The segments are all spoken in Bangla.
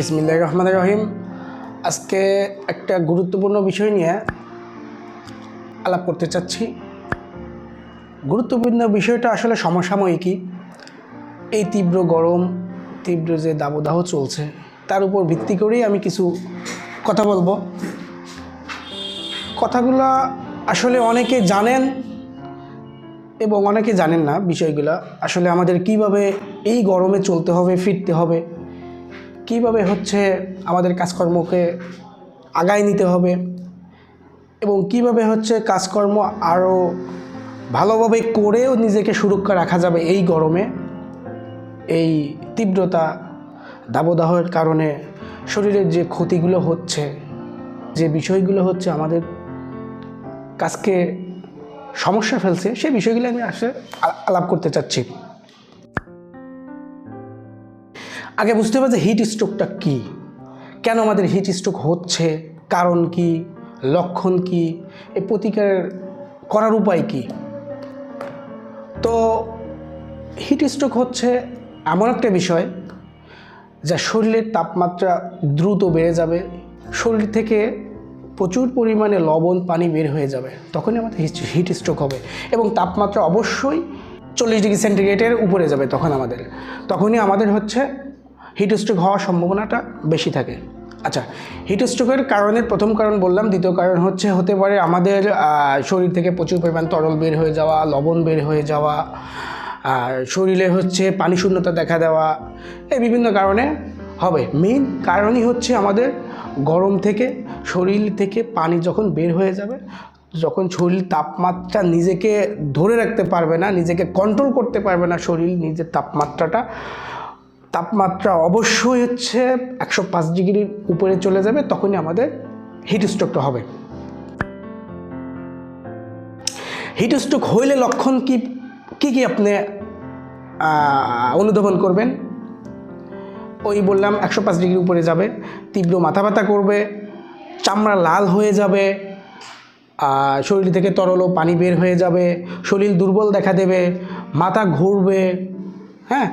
বিসমিল্লাহ রহমান রহিম। আজকে একটা গুরুত্বপূর্ণ বিষয় নিয়ে আলাপ করতে চাচ্ছি। গুরুত্বপূর্ণ বিষয়টা আসলে সমসাময়িকই এই তীব্র গরম, তীব্র যে দাবদাহ চলছে, তার উপর ভিত্তি করেই আমি কিছু কথা বলব। কথাগুলো আসলে অনেকে জানেন এবং অনেকে জানেন না বিষয়গুলো। আসলে আমাদের কীভাবে এই গরমে চলতে হবে, ফিরতে হবে কীভাবে হচ্ছে আমাদের কাজকর্মকে আগায় নিতে হবে এবং কীভাবে হচ্ছে কাজকর্ম আরও ভালোভাবে করেও নিজেকে সুরক্ষা রাখা যাবে এই গরমে, এই তীব্রতা দাবদাহের কারণে শরীরের যে ক্ষতিগুলো হচ্ছে, যে বিষয়গুলো হচ্ছে আমাদের কাজকে সমস্যা ফেলছে সেই বিষয়গুলো আমি আসলে আলাপ করতে চাচ্ছি। আগে বুঝতে হবে যে হিট স্ট্রোকটা কী? কেন আমাদের হিট স্ট্রোক হচ্ছে? কারণ কি? লক্ষণ কি? এই প্রতিকার করার উপায় কি? তো হিট স্ট্রোক হচ্ছে এমন একটা বিষয় যা শরীরের তাপমাত্রা দ্রুত বেড়ে যাবে, শরীর থেকে প্রচুর পরিমাণে লবণ, পানি বের হয়ে যাবে, তখনই আমাদের হিট স্ট্রোক হবে এবং তাপমাত্রা অবশ্যই চল্লিশ ডিগ্রি সেন্টিগ্রেডের উপরে যাবে তখন আমাদের। তখনই আমাদের হচ্ছে হিট স্ট্রোক হওয়ার সম্ভাবনাটা বেশি থাকে। আচ্ছা হিট স্ট্রোকের কারণের প্রথম কারণ বললাম, দ্বিতীয় কারণ হচ্ছে, হতে পারে আমাদের শরীর থেকে প্রচুর পরিমাণ তরল বের হয়ে যাওয়া, লবণ বের হয়ে যাওয়া, আর শরীরে হচ্ছে পানি শূন্যতা দেখা দেওয়া, এই বিভিন্ন কারণে হবে। মেইন কারণই হচ্ছে আমাদের গরম থেকে, শরীর থেকে পানি যখন বের হয়ে যাবে, যখন শরীর তাপমাত্রা নিজেকে ধরে রাখতে পারবে না, নিজেকে কন্ট্রোল করতে পারবে না, শরীর নিজের তাপমাত্রাটা তাপমাত্রা অবশ্যই হচ্ছে একশো পাঁচ ডিগ্রির উপরে চলে যাবে, তখনই আমাদের হিট স্ট্রোকটা হবে। হিট স্ট্রোক হইলে লক্ষণ কি কি কি আপনি অনুধাবন করবেন? ওই বললাম একশো পাঁচ ডিগ্রি উপরে যাবে, তীব্র মাথা ব্যথা করবে, চামড়া লাল হয়ে যাবে শরীর থেকে তরল পানি বের হয়ে যাবে, শরীর দুর্বল দেখা দেবে, মাথা ঘুরবে হ্যাঁ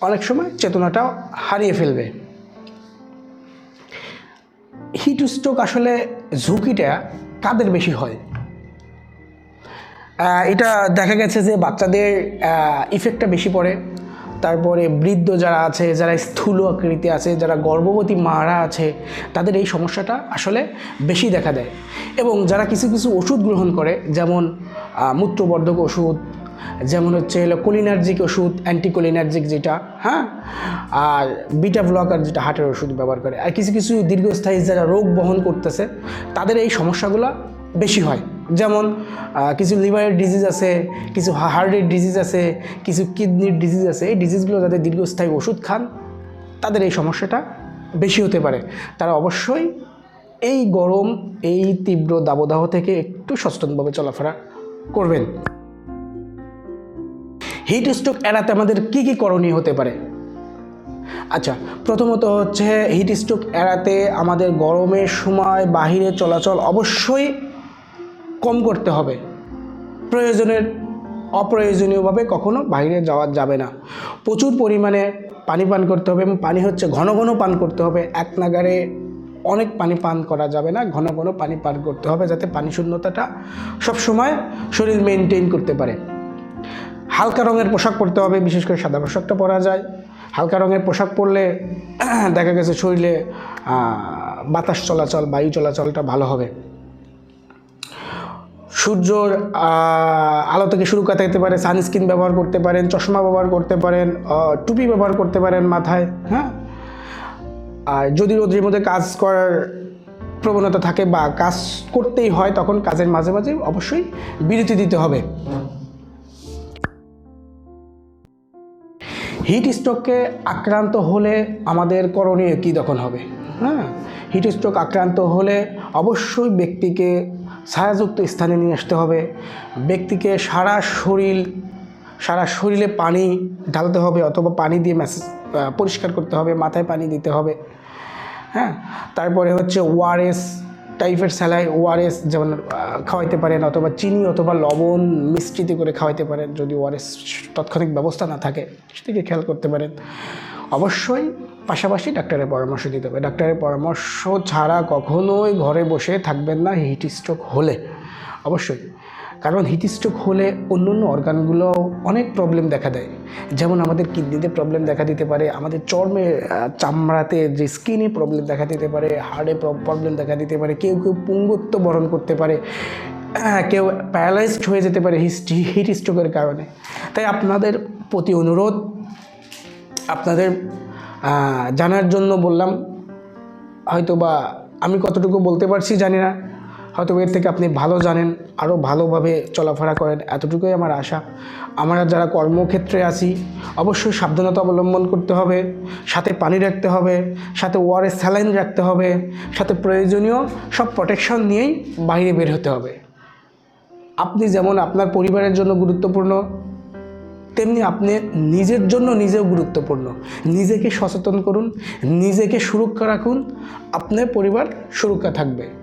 অনেক সময় চেতনাটাও হারিয়ে ফেলবে। হিট স্ট্রোক আসলে ঝুঁকিটা কাদের বেশি হয়? এটা দেখা গেছে যে বাচ্চাদের ইফেক্টটা বেশি পড়ে। তারপরে বৃদ্ধ যারা আছে, যারা স্থূল আকৃতি আছে, যারা গর্ভবতী মারা আছে, তাদের এই সমস্যাটা আসলে বেশি দেখা দেয়। এবং যারা কিছু কিছু ওষুধ গ্রহণ করে, যেমন মূত্রবর্ধক ওষুধ যেমন হচ্ছে হলো কোলিনার্জিক ওষুধ অ্যান্টিকোলিনার্জিক যেটা হ্যাঁ? আর বিটা ব্লকার যেটা হার্টের ওষুধ ব্যবহার করে। আর কিছু কিছু দীর্ঘস্থায়ী যারা রোগ বহন করতেছে, তাদের এই সমস্যাগুলো বেশি হয়। যেমন কিছু লিভারের ডিজিজ আছে, কিছু হার্টের ডিজিজ আছে, কিছু কিডনির ডিজিজ আছে। এই ডিজিজগুলো যাদের দীর্ঘস্থায়ী ওষুধ খান, তাদের এই সমস্যাটা বেশি হতে পারে। তারা অবশ্যই এই গরম, এই তীব্র দাবদাহ থেকে একটু সচেতনভাবে চলাফেরা করবেন। হিট স্ট্রোক এড়াতে আমাদের কী কী করণীয় হতে পারে? আচ্ছা প্রথমত হচ্ছে হিট স্ট্রোক এড়াতে আমাদের গরমের সময় বাহিরে চলাচল অবশ্যই কম করতে হবে। প্রয়োজনের, অপ্রয়োজনীয়ভাবে কখনো বাইরে যাওয়া যাবে না। প্রচুর পরিমাণে পানি পান করতে হবে এবং পানি হচ্ছে ঘন ঘন পান করতে হবে। এক নাগারে অনেক পানি পান করা যাবে না, ঘন ঘন পানি পান করতে হবে যাতে পানি শূন্যতাটা সবসময় শরীর মেনটেন করতে পারে। হালকা রঙের পোশাক পরতে হবে, বিশেষ করে সাদা পোশাকটা পরা যায়। হালকা রঙের পোশাক পরলে দেখা গেছে শরীরে বাতাস চলাচল, বায়ু চলাচলটা ভালো হবে। সূর্যর আলো থেকে সুরক্ষা থাকতে পারে, সানস্ক্রিন ব্যবহার করতে পারেন, চশমা ব্যবহার করতে পারেন টুপি ব্যবহার করতে পারেন মাথায় হ্যাঁ? আর যদি রোদ্রের মধ্যে কাজ করার প্রবণতা থাকে বা কাজ করতেই হয়, তখন কাজের মাঝে মাঝে অবশ্যই বিরতি দিতে হবে। হিট স্ট্রোকে আক্রান্ত হলে আমাদের করণীয় কী তখন হবে? হ্যাঁ হিট স্ট্রোক আক্রান্ত হলে অবশ্যই ব্যক্তিকে ছায়াযুক্ত স্থানে নিয়ে আসতে হবে। ব্যক্তিকে সারা শরীর, সারা শরীরে পানি ঢালতে হবে অথবা পানি দিয়ে ম্যাসেজ পরিষ্কার করতে হবে, মাথায় পানি দিতে হবে। হ্যাঁ তারপরে হচ্ছে ওআরএস টাইপের স্যালাই ওআরএস যেমন খাওয়াইতে পারেন, অথবা চিনি অথবা লবণ মিষ্টিতে করে খাওয়াইতে পারেন যদি ওআরএস তাৎক্ষণিক ব্যবস্থা না থাকে সেদিকে খেয়াল করতে পারেন। অবশ্যই পাশাপাশি ডাক্তারের পরামর্শ দিতে হবে। ডাক্তারের পরামর্শ ছাড়া কখনোই ঘরে বসে থাকবেন না, হিট স্ট্রোক হলে। অবশ্যই। কারণ হিট স্ট্রোক হলে অন্য অন্য অর্গানগুলো অনেক প্রবলেম দেখা দেয়। যেমন আমাদের কিডনিতে প্রবলেম দেখা দিতে পারে, আমাদের চর্মে চামড়াতে যে স্কিনে প্রবলেম দেখা দিতে পারে হার্টে প্রবলেম দেখা দিতে পারে, কেউ কেউ পুঙ্গত্ব বরণ করতে পারে কেউ প্যারালাইজড হয়ে যেতে পারে হিস্টি হিট স্ট্রোকের কারণে। তাই আপনাদের প্রতি অনুরোধ, আপনাদের জানার জন্য বললাম হয়তো বা আমি কতটুকু বলতে পারছি জানি না। হয়তো এর থেকে আপনি ভালো জানেন আরও ভালোভাবে চলাফেরা করেন, এতটুকুই আমার আশা। আমরা যারা কর্মক্ষেত্রে আছি, অবশ্যই সাবধানতা অবলম্বন করতে হবে, সাথে পানি রাখতে হবে, সাথে ওয়ারের স্যালাইন রাখতে হবে, সাথে প্রয়োজনীয় সব প্রোটেকশন নিয়েই বাইরে বের হতে হবে। আপনি যেমন আপনার পরিবারের জন্য গুরুত্বপূর্ণ, তেমনি আপনি নিজের জন্য নিজেও গুরুত্বপূর্ণ। নিজেকে সচেতন করুন, নিজেকে সুরক্ষা রাখুন, আপনার পরিবার সুরক্ষা থাকবে।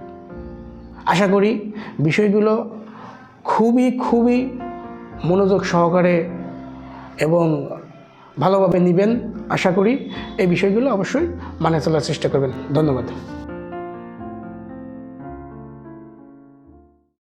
আশা করি বিষয়গুলো খুবই খুবই মনোযোগ সহকারে এবং ভালোভাবে নেবেন। আশা করি এই বিষয়গুলো অবশ্যই মানে চলার চেষ্টা করবেন। ধন্যবাদ।